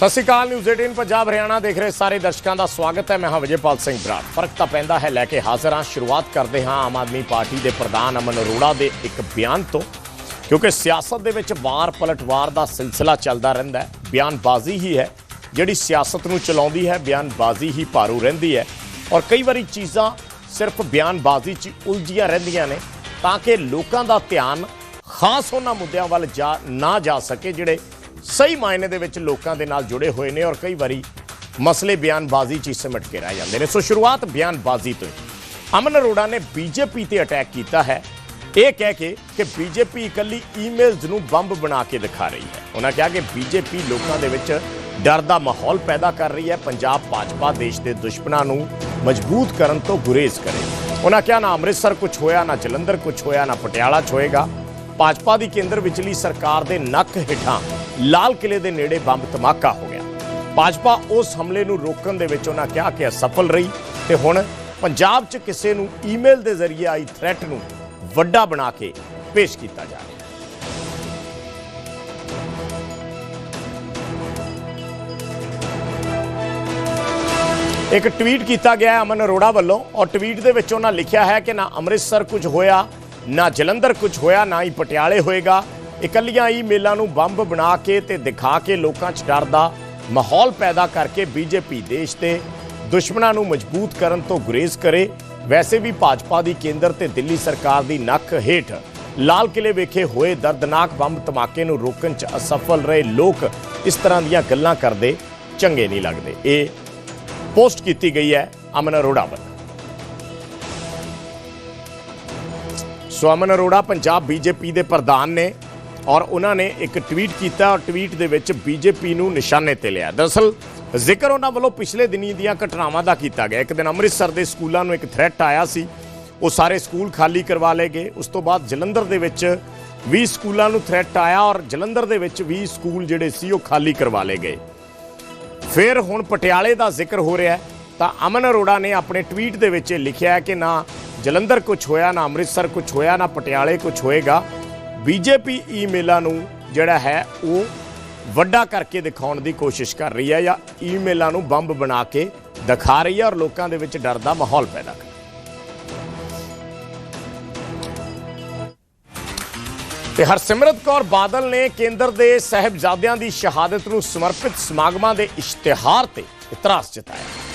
ਸਤਿ ਸ਼੍ਰੀ ਅਕਾਲ ਨਿਊਜ਼ 18 ਪੰਜਾਬ, ਹਰਿਆਣਾ ਦੇਖ ਰਹੇ ਸਾਰੇ ਦਰਸ਼ਕਾਂ ਦਾ ਸਵਾਗਤ ਹੈ। ਮੈਂ ਹਾਂ ਵਿਜੇਪਾਲ ਸਿੰਘ ਬਰਾੜ। ਫ਼ਰਕ ਤਾਂ ਪੈਂਦਾ ਹੈ, ਲੈ ਕੇ ਹਾਜ਼ਰ ਹਾਂ। ਸ਼ੁਰੂਆਤ ਕਰਦੇ ਹਾਂ ਆਮ ਆਦਮੀ ਪਾਰਟੀ ਦੇ ਪ੍ਰਧਾਨ ਅਮਨ ਅਰੋੜਾ ਦੇ ਇੱਕ ਬਿਆਨ ਤੋਂ। ਕਿਉਂਕਿ ਸਿਆਸਤ ਦੇ ਵਿੱਚ ਵਾਰ ਪਲਟਵਾਰ ਦਾ ਸਿਲਸਿਲਾ ਚੱਲਦਾ ਰਹਿੰਦਾ ਹੈ। ਬਿਆਨਬਾਜ਼ੀ ਹੀ ਹੈ, ਜਿਹੜੀ ਸਿਆਸਤ ਨੂੰ ਚਲਾਉਂਦੀ ਹੈ, ਬਿਆਨਬਾਜ਼ੀ ਹੀ ਭਾਰੂ ਰਹਿੰਦੀ ਹੈ। ਔਰ ਕਈ ਵਾਰੀ ਚੀਜ਼ਾਂ ਸਿਰਫ ਬਿਆਨਬਾਜ਼ੀ 'ਚ ਉਲਝੀਆਂ ਰਹਿੰਦੀਆਂ ਨੇ, ਤਾਂ ਕਿ ਲੋਕਾਂ ਦਾ ਧਿਆਨ ਖਾਸ ਉਹਨਾਂ ਮੁੱਦਿਆਂ ਵੱਲ ਜਾ, ਨਾ ਜਾ ਸਕੇ, ਜਿਹੜੇ ਸਹੀ ਮਾਇਨੇ ਦੇ ਵਿੱਚ ਲੋਕਾਂ ਦੇ ਨਾਲ ਜੁੜੇ ਹੋਏ ਨੇ ਔਰ ਕਈ ਵਾਰੀ ਮਸਲੇ ਬਿਆਨਬਾਜ਼ੀ 'ਚ ਹੀ ਸਿਮਟ ਕੇ ਰਹਿ ਜਾਂਦੇ ਨੇ। ਸੋ ਸ਼ੁਰੂਆਤ ਬਿਆਨਬਾਜ਼ੀ ਤੋਂ ਹੀ। ਅਮਨ ਅਰੋੜਾ ਨੇ ਬੀਜੇਪੀ ਤੇ ਅਟੈਕ ਕੀਤਾ ਹੈ। ਇਹ ਕਹਿ ਕੇ ਕਿ ਬੀਜੇਪੀ ਇਕੱਲੀ ਈਮੇਲਸ ਨੂੰ ਬੰਬ ਬਣਾ ਕੇ ਦਿਖਾ ਰਹੀ ਹੈ। ਉਹਨਾਂ ਕਿਹਾ ਕਿ ਬੀਜੇਪੀ ਲੋਕਾਂ ਦੇ ਵਿੱਚ ਡਰ ਦਾ ਮਾਹੌਲ ਪੈਦਾ ਕਰ ਰਹੀ ਹੈ। ਪੰਜਾਬ ਭਾਜਪਾ ਦੇਸ਼ ਦੇ ਦੁਸ਼ਮਣਾਂ ਨੂੰ ਮਜ਼ਬੂਤ ਕਰਨ ਤੋਂ ਗੁਰੇਜ਼ ਕਰੇ। ਉਹਨਾਂ ਕਿਹਾ, ਨਾ ਅੰਮ੍ਰਿਤਸਰ ਕੁਝ ਹੋਇਆ, ਨਾ ਜਲੰਧਰ ਕੁਝ ਹੋਇਆ, ਨਾ ਪਟਿਆਲਾ 'ਚ ਹੋਏਗਾ। ਭਾਜਪਾ ਦੀ ਕੇਂਦਰ ਵਿਚਲੀ ਸਰਕਾਰ ਦੇ ਨੱਕ ਹੇਠਾਂ ਲਾਲ ਕਿਲੇ ਦੇ ਨੇੜੇ ਬੰਬ ਧਮਾਕਾ ਹੋ ਗਿਆ। ਭਾਜਪਾ ਉਸ ਹਮਲੇ ਨੂੰ ਰੋਕਣ ਦੇ ਵਿੱਚ ਉਹਨਾਂ ਕਿਹਾ ਕਿ ਅਸਫਲ ਰਹੀ ਤੇ ਹੁਣ ਪੰਜਾਬ 'ਚ ਕਿਸੇ ਨੂੰ ਈਮੇਲ ਦੇ ਜ਼ਰੀਏ ਆਈ ਥ੍ਰੈਟ ਨੂੰ ਵੱਡਾ ਬਣਾ ਕੇ ਪੇਸ਼ ਕੀਤਾ ਜਾ ਰਿਹਾ ਇੱਕ ਟਵੀਟ ਕੀਤਾ ਗਿਆ ਹੈ ਅਮਨ ਅਰੋੜਾ ਵੱਲੋਂ ਔਰ ਟਵੀਟ ਦੇ ਵਿੱਚ ਉਹਨਾਂ ਲਿਖਿਆ ਹੈ ਕਿ ਨਾ ਅੰਮ੍ਰਿਤਸਰ ਕੁਝ ਹੋਇਆ, ਨਾ ਜਲੰਧਰ ਕੁਝ ਹੋਇਆ, ਨਾ ਹੀ ਪਟਿਆਲੇ ਹੋਏਗਾ। ਇਕੱਲੀਆਂ ਈਮੇਲਾਂ ਨੂੰ ਬੰਬ ਬਣਾ ਕੇ ਤੇ ਦਿਖਾ ਕੇ ਲੋਕਾਂ 'ਚ ਡਰ ਦਾ ਮਾਹੌਲ ਪੈਦਾ ਕਰਕੇ ਬੀਜੇਪੀ ਦੇਸ਼ ਦੇ ਦੁਸ਼ਮਣਾਂ ਨੂੰ ਮਜ਼ਬੂਤ ਕਰਨ ਤੋਂ ਗੁਰੇਜ਼ ਕਰੇ। ਵੈਸੇ ਵੀ ਭਾਜਪਾ ਦੀ ਕੇਂਦਰ ਤੇ ਦਿੱਲੀ ਸਰਕਾਰ ਦੀ ਨੱਕ ਹੇਠ ਲਾਲ ਕਿਲੇ ਵੇਖੇ ਹੋਏ ਦਰਦਨਾਕ ਬੰਬ ਧਮਾਕੇ ਨੂੰ ਰੋਕਣ 'ਚ ਅਸਫਲ ਰਹੇ ਲੋਕ। ਇਸ ਤਰ੍ਹਾਂ ਦੀਆਂ ਗੱਲਾਂ ਕਰਦੇ ਚੰਗੇ ਨਹੀਂ ਲੱਗਦੇ। ਇਹ ਪੋਸਟ ਕੀਤੀ ਗਈ ਹੈ ਅਮਨ ਅਰੋੜਾ ਵੱਲੋਂ। ਸੋ ਅਮਨ ਅਰੋੜਾ, ਪੰਜਾਬ ਬੀਜੇਪੀ ਦੇ ਪ੍ਰਧਾਨ ਨੇ ਔਰ ਉਹਨਾਂ ਨੇ ਇੱਕ ਟਵੀਟ ਕੀਤਾ ਔਰ ਟਵੀਟ ਦੇ ਵਿੱਚ ਬੀਜੇਪੀ ਨੂੰ ਨਿਸ਼ਾਨੇ ਤੇ ਲਿਆ। ਦਰਅਸਲ, ਜ਼ਿਕਰ ਉਹਨਾਂ ਵੱਲੋਂ ਪਿਛਲੇ ਦਿਨੀ ਦੀਆਂ ਘਟਨਾਵਾਂ ਦਾ ਕੀਤਾ ਗਿਆ। ਇੱਕ ਦਿਨ ਅੰਮ੍ਰਿਤਸਰ ਦੇ ਸਕੂਲਾਂ ਨੂੰ ਇੱਕ ਥ੍ਰੈਟ ਆਇਆ ਸੀ। ਉਹ ਸਾਰੇ ਸਕੂਲ ਖਾਲੀ ਕਰਵਾ ਲਏ ਗਏ। ਉਸ ਤੋਂ ਬਾਅਦ ਜਲੰਧਰ ਦੇ ਵਿੱਚ 20 ਸਕੂਲਾਂ ਨੂੰ ਥ੍ਰੈਟ ਆਇਆ ਔਰ ਜਲੰਧਰ ਦੇ ਵਿੱਚ 20 ਸਕੂਲ ਜਿਹੜੇ ਸੀ ਉਹ ਖਾਲੀ ਕਰਵਾ ਲਏ ਗਏ। ਫਿਰ ਹੁਣ ਪਟਿਆਲੇ ਦਾ ਜ਼ਿਕਰ ਹੋ ਰਿਹਾ ਹੈ। ਤਾਂ ਅਮਨ ਅਰੋੜਾ ਨੇ ਆਪਣੇ ਟਵੀਟ ਦੇ ਵਿੱਚ ਇਹ ਲਿਖਿਆ ਕਿ ਨਾ ਜਲੰਧਰ ਕੁਝ ਹੋਇਆ, ਨਾ ਅੰਮ੍ਰਿਤਸਰ ਕੁਝ ਹੋਇਆ, ਨਾ ਪਟਿਆਲੇ ਕੁਝ ਹੋਏਗਾ। ਬੀਜੇਪੀ ਈਮੇਲਾਂ ਨੂੰ ਜਿਹੜਾ ਹੈ ਉਹ ਵੱਡਾ ਕਰਕੇ ਦਿਖਾਉਣ ਦੀ ਕੋਸ਼ਿਸ਼ ਕਰ ਰਹੀ ਹੈ ਜਾਂ ਈਮੇਲਾਂ ਨੂੰ ਬੰਬ ਬਣਾ ਕੇ ਦਿਖਾ ਰਹੀ ਹੈ ਔਰ ਲੋਕਾਂ ਦੇ ਵਿੱਚ ਡਰ ਦਾ ਮਾਹੌਲ ਪੈਦਾ ਕਰ ਤੇ ਹਰਸਿਮਰਤ ਕੌਰ ਬਾਦਲ ਨੇ ਕੇਂਦਰ ਦੇ ਸਹਿਬਜ਼ਾਦਿਆਂ ਦੀ ਸ਼ਹਾਦਤ ਨੂੰ ਸਮਰਪਿਤ ਸਮਾਗਮਾਂ ਦੇ ਇਸ਼ਤਿਹਾਰ ਤੇ ਇਤਰਾਜ਼ ਜਤਾਇਆ।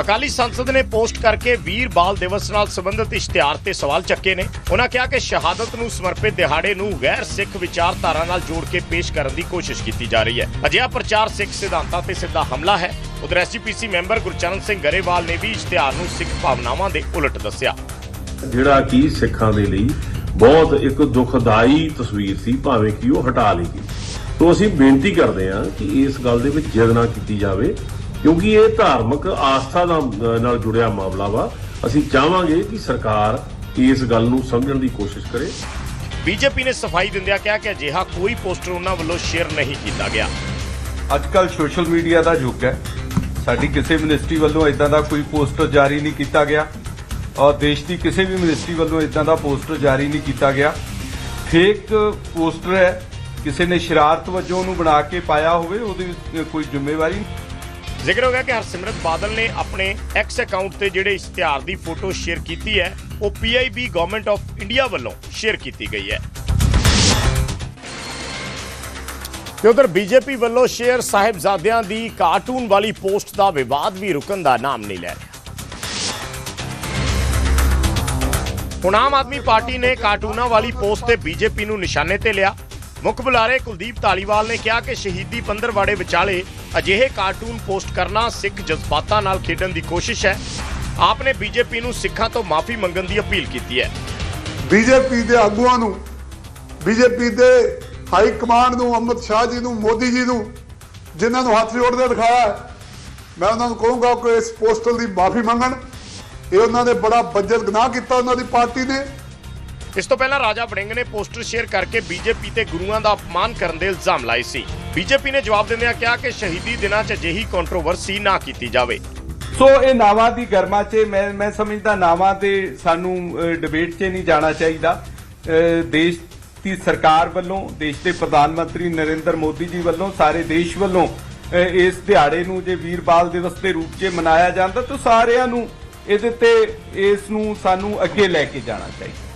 ਅਕਾਲੀ ਸੰਸਦ ਨੇ ਪੋਸਟ ਕਰਕੇ ਵੀਰ ਬਾਲ ਦਿਵਸ ਨਾਲ ਸੰਬੰਧਿਤ ਇਸ਼ਤਿਹਾਰ ਤੇ ਸਵਾਲ ਚੱਕੇ ਨੇ। ਉਹਨਾਂ ਕਿਹਾ ਕਿ ਸ਼ਹਾਦਤ ਨੂੰ ਸਮਰਪਿਤ ਦਿਹਾੜੇ ਨੂੰ ਗੈਰ ਸਿੱਖ ਵਿਚਾਰਧਾਰਾ ਨਾਲ ਜੋੜ ਕੇ ਪੇਸ਼ ਕਰਨ ਦੀ ਕੋਸ਼ਿਸ਼ ਕੀਤੀ ਜਾ ਰਹੀ ਹੈ। ਅਜਿਹਾ ਪ੍ਰਚਾਰ ਸਿੱਖ ਸਿਧਾਂਤਾਂ ਤੇ ਸਿੱਧਾ ਹਮਲਾ ਹੈ। ਉਧਰ ਐਸਜੀਪੀਸੀ ਮੈਂਬਰ ਗੁਰਚਰਨ ਸਿੰਘ ਗਰੇਵਾਲ ਨੇ ਵੀ ਇਸ਼ਤਿਹਾਰ ਨੂੰ ਸਿੱਖ ਭਾਵਨਾਵਾਂ ਦੇ ਉਲਟ ਦੱਸਿਆ। ਜਿਹੜਾ ਕਿ ਸਿੱਖਾਂ ਦੇ ਲਈ ਬਹੁਤ ਇੱਕ ਦੁਖਦਾਈ ਤਸਵੀਰ ਸੀ, ਭਾਵੇਂ ਕਿ ਉਹ ਹਟਾ ਲਈ ਗਈ। ਤੋਂ ਅਸੀਂ ਬੇਨਤੀ ਕਰਦੇ ਹਾਂ ਕਿ ਇਸ ਗੱਲ ਦੇ ਵਿੱਚ ਜਿਦ ਨਾ ਕੀਤੀ ਜਾਵੇ। ਕਿਉਂਕਿ ਇਹ ਧਾਰਮਿਕ ਆਸਥਾ ਨਾਲ ਜੁੜਿਆ ਮਾਮਲਾ ਵਾ। ਅਸੀਂ ਚਾਹਾਂਗੇ ਕਿ ਸਰਕਾਰ ਇਸ ਗੱਲ ਨੂੰ ਸਮਝਣ ਦੀ ਕੋਸ਼ਿਸ਼ ਕਰੇ। ਬੀਜੇਪੀ ਨੇ ਸਫ਼ਾਈ ਦਿੰਦਿਆਂ ਕਿਹਾ ਕਿ ਅਜਿਹਾ ਕੋਈ ਪੋਸਟਰ ਉਹਨਾਂ ਵੱਲੋਂ ਸ਼ੇਅਰ ਨਹੀਂ ਕੀਤਾ ਗਿਆ। ਅੱਜ ਕੱਲ ਸੋਸ਼ਲ ਮੀਡੀਆ ਦਾ ਯੁੱਗ ਹੈ। ਸਾਡੀ ਕਿਸੇ ਮਿਨਿਸਟਰੀ ਵੱਲੋਂ ਇਦਾਂ ਦਾ ਕੋਈ ਪੋਸਟਰ ਜਾਰੀ ਨਹੀਂ ਕੀਤਾ ਗਿਆ। ਔਰ ਦੇਸ਼ ਦੀ ਕਿਸੇ ਵੀ ਮਿਨਿਸਟਰੀ ਵੱਲੋਂ ਇਦਾਂ ਦਾ ਪੋਸਟਰ ਜਾਰੀ ਨਹੀਂ ਕੀਤਾ ਗਿਆ। ਫੇਕ ਪੋਸਟਰ ਹੈ। ਕਿਸੇ ਨੇ ਸ਼ਰਾਰਤ ਵਜੋਂ ਉਹਨੂੰ ਬਣਾ ਕੇ ਪਾਇਆ ਹੋਵੇ ਉਹਦੀ ਕੋਈ ਜ਼ਿੰਮੇਵਾਰੀ ਨਹੀਂ। ਜ਼ਿਕਰ ਹੋ ਗਿਆ ਕਿ ਹਰਸਿਮਰਤ ਬਾਦਲ ਨੇ ਆਪਣੇ ਐਕਸ ਅਕਾਊਂਟ ਤੇ ਜਿਹੜੇ ਇਸ਼ਤਿਹਾਰ ਦੀ ਫੋਟੋ ਸ਼ੇਅਰ ਕੀਤੀ ਹੈ, ਉਹ ਪੀਆਈਬੀ ਗਵਰਨਮੈਂਟ ਆਫ ਇੰਡੀਆ ਵੱਲੋਂ ਸ਼ੇਅਰ ਕੀਤੀ ਗਈ ਹੈ। ਤੇ ਉਧਰ ਬੀਜੇਪੀ ਵੱਲੋਂ ਸ਼ੇਅਰ ਸਾਹਿਬਜ਼ਾਦਿਆਂ ਦੀ ਕਾਰਟੂਨ ਵਾਲੀ ਪੋਸਟ ਦਾ ਵਿਵਾਦ ਵੀ ਰੁਕਣ ਦਾ ਨਾਮ ਨਹੀਂ ਲੈ ਰਿਹਾ। ਹੁਣ ਆਮ ਆਦਮੀ ਪਾਰਟੀ ਨੇ ਕਾਰਟੂਨਾਂ ਵਾਲੀ ਪੋਸਟ ਤੇ ਬੀਜੇਪੀ ਨੂੰ ਨਿਸ਼ਾਨੇ ਤੇ ਲਿਆ। ਮੁੱਖ ਬੁਲਾਰੇ ਕੁਲਦੀਪ ਧਾਲੀਵਾਲ ਨੇ ਕਿਹਾ ਕਿ ਸ਼ਹੀਦੀ ਪੰਦਰਵਾੜੇ ਵਿਚਾਲੇ ਅਜਿਹੇ ਕਾਰਟੂਨ ਪੋਸਟ ਕਰਨਾ ਸਿੱਖ ਜਜ਼ਬਾਤਾਂ ਨਾਲ ਖੇਡਣ ਦੀ ਕੋਸ਼ਿਸ਼ ਹੈ। ਆਪ ਨੇ ਬੀਜੇਪੀ ਨੂੰ ਸਿੱਖਾਂ ਤੋਂ ਮਾਫੀ ਮੰਗਣ ਦੀ ਅਪੀਲ ਕੀਤੀ ਹੈ। ਬੀਜੇਪੀ ਦੇ ਆਗੂਆਂ ਨੂੰ, ਬੀਜੇਪੀ ਦੇ ਹਾਈ ਕਮਾਂਡ ਨੂੰ ਅਮਿਤ ਸ਼ਾਹ ਜੀ ਨੂੰ, ਮੋਦੀ ਜੀ ਨੂੰ, ਜਿਨ੍ਹਾਂ ਨੂੰ ਹੱਥ ਜੋੜਦੇ ਦਿਖਾਇਆ ਮੈਂ ਉਹਨਾਂ ਨੂੰ ਕਹੂੰਗਾ ਕਿ ਇਸ ਪੋਸਟਲ ਦੀ ਮਾਫੀ ਮੰਗਣ। ਇਹ ਉਹਨਾਂ ਨੇ ਬੜਾ ਬੱਜਤ ਗੁਨਾਹ ਕੀਤਾ ਉਹਨਾਂ ਦੀ ਪਾਰਟੀ ਨੇ। ਇਸ ਤੋਂ ਪਹਿਲਾਂ ਰਾਜਾ ਵੜਿੰਗ ਨੇ ਪੋਸਟਰ ਸ਼ੇਅਰ ਕਰਕੇ ਬੀਜੇਪੀ ਤੇ ਗੁਰੂਆਂ ਦਾ ਅਪਮਾਨ ਕਰਨ ਦੇ ਇਲਜ਼ਾਮ ਲਾਏ ਸੀ। ਬੀਜੇਪੀ ਨੇ ਜਵਾਬ ਦਿੰਦਿਆਂ ਕਿਹਾ ਕਿ ਸ਼ਹੀਦੀ ਦਿਨਾਂ 'ਚ ਅਜਿਹੀ ਕੰਟਰੋਵਰਸੀ ਨਾ ਕੀਤੀ ਜਾਵੇ। ਸੋ ਇਹ ਨਾਵਾਂ ਦੀ ਗਰਮਾ 'ਚ ਮੈਂ ਮੈਂ ਸਮਝਦਾ ਨਾਵਾਂ ਤੇ ਸਾਨੂੰ ਡਿਬੇਟ 'ਚ ਨਹੀਂ ਜਾਣਾ ਚਾਹੀਦਾ। ਦੇਸ਼ ਦੀ ਸਰਕਾਰ ਵੱਲੋਂ, ਦੇਸ਼ ਦੇ ਪ੍ਰਧਾਨ ਮੰਤਰੀ ਨਰਿੰਦਰ ਮੋਦੀ ਜੀ ਵੱਲੋਂ, ਸਾਰੇ ਦੇਸ਼ ਵੱਲੋਂ ਇਸ ਦਿਹਾੜੇ ਨੂੰ ਜੇ ਵੀਰ ਬਾਲ ਦਿਵਸ ਦੇ ਰੂਪ 'ਚ ਮਨਾਇਆ ਜਾਂਦਾ ਤਾਂ ਸਾਰਿਆਂ ਨੂੰ ਇਹਦੇ ਤੇ ਇਸ ਨੂੰ ਸਾਨੂੰ ਅੱਗੇ ਲੈ ਕੇ ਜਾਣਾ ਚਾਹੀਦਾ।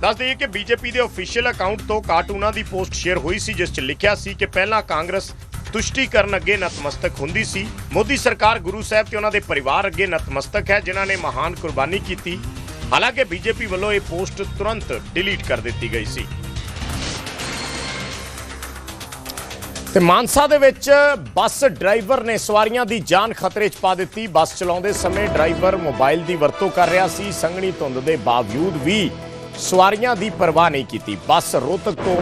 ਦੱਸ ਦਈਏ ਕਿ ਬੀਜੇਪੀ ਦੇ ਅਫੀਸ਼ੀਅਲ ਅਕਾਊਂਟ ਤੋਂ ਕਾਰਟੂਨਾਂ ਦੀ ਪੋਸਟ ਸ਼ੇਅਰ ਹੋਈ ਸੀ, ਜਿਸ 'ਚ ਲਿਖਿਆ ਸੀ ਕਿ ਪਹਿਲਾਂ ਕਾਂਗਰਸ ਤੁਸ਼ਟੀਕਰਨ ਅੱਗੇ ਨਤਮਸਤਕ ਹੁੰਦੀ ਸੀ। ਮੋਦੀ ਸਰਕਾਰ ਗੁਰੂ ਸਾਹਿਬ ਤੇ ਉਹਨਾਂ ਦੇ ਪਰਿਵਾਰ ਅੱਗੇ ਨਤਮਸਤਕ ਹੈ, ਜਿਨ੍ਹਾਂ ਨੇ ਮਹਾਨ ਕੁਰਬਾਨੀ ਕੀਤੀ। ਹਾਲਾਂਕਿ ਬੀਜੇਪੀ ਵੱਲੋਂ ਇਹ ਪੋਸਟ ਤੁਰੰਤ ਡਿਲੀਟ ਕਰ ਦਿੱਤੀ ਗਈ ਸੀ। ਤੇ ਮਾਨਸਾ ਦੇ ਵਿੱਚ ਬੱਸ ਡਰਾਈਵਰ ਨੇ ਸਵਾਰੀਆਂ ਦੀ ਜਾਨ ਖਤਰੇ 'ਚ ਪਾ ਦਿੱਤੀ। ਬੱਸ ਚਲਾਉਂਦੇ ਸਮੇਂ ਡਰਾਈਵਰ ਮੋਬਾਈਲ ਦੀ ਵਰਤੋਂ ਕਰ ਰਿਹਾ ਸੀ। ਸੰਘਣੀ ਧੁੰਦ ਦੇ ਬਾਵਜੂਦ ਵੀ ਸਵਾਰੀਆਂ ਦੀ ਪਰਵਾਹ ਨਹੀਂ ਕੀਤੀ। ਬੱਸ ਰੋਹਤਕ ਤੋਂ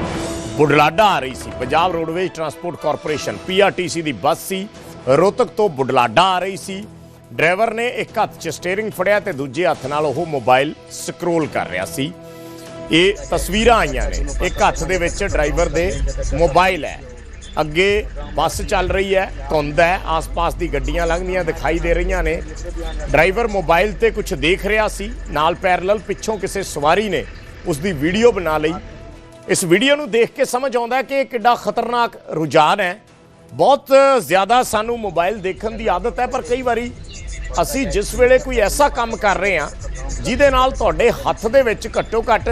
ਬੁਢਲਾਡਾ ਆ ਰਹੀ ਸੀ। Punjab roadways transport corporation PRTC ਦੀ ਬੱਸ ਸੀ। ਰੋਹਤਕ ਤੋਂ ਬੁਢਲਾਡਾ ਆ ਰਹੀ ਸੀ। ਡਰਾਈਵਰ ਨੇ ਇੱਕ ਹੱਥ 'ਚ ਸਟੀਅਰਿੰਗ ਫੜਿਆ ਤੇ ਦੂਜੇ ਹੱਥ ਨਾਲ ਉਹ ਮੋਬਾਈਲ ਸਕਰੋਲ ਕਰ ਰਿਹਾ ਸੀ। ਇਹ ਤਸਵੀਰਾਂ ਆਈਆਂ ਨੇ। ਇੱਕ ਹੱਥ ਦੇ ਵਿੱਚ ਡਰਾਈਵਰ ਦੇ ਮੋਬਾਈਲ ਹੈ। ਅੱਗੇ ਬੱਸ ਚੱਲ ਰਹੀ ਹੈ, ਧੁੰਦ ਹੈ, ਆਸ-ਪਾਸ ਦੀ ਗੱਡੀਆਂ ਲੰਘਦੀਆਂ ਦਿਖਾਈ ਦੇ ਰਹੀਆਂ ਨੇ। ਡਰਾਈਵਰ ਮੋਬਾਈਲ ਤੇ ਕੁਝ ਦੇਖ ਰਿਹਾ ਸੀ, ਨਾਲ ਪੈਰਲਲ ਪਿੱਛੋਂ ਕਿਸੇ ਸਵਾਰੀ ਨੇ ਉਸ ਦੀ ਵੀਡੀਓ ਬਣਾ ਲਈ। ਇਸ ਵੀਡੀਓ ਨੂੰ ਦੇਖ ਕੇ ਸਮਝ ਆਉਂਦਾ ਕਿ ਇਹ ਕਿੱਡਾ ਖਤਰਨਾਕ ਰੁਝਾਨ ਹੈ। ਬਹੁਤ ਜ਼ਿਆਦਾ ਸਾਨੂੰ ਮੋਬਾਈਲ ਦੇਖਣ ਦੀ ਆਦਤ ਹੈ, ਪਰ ਕਈ ਵਾਰੀ ਅਸੀਂ ਜਿਸ ਵੇਲੇ ਕੋਈ ਐਸਾ ਕੰਮ ਕਰ ਰਹੇ ਹਾਂ, ਜਿਹਦੇ ਨਾਲ ਤੁਹਾਡੇ ਹੱਥ ਦੇ ਵਿੱਚ ਘੱਟੋ ਘੱਟ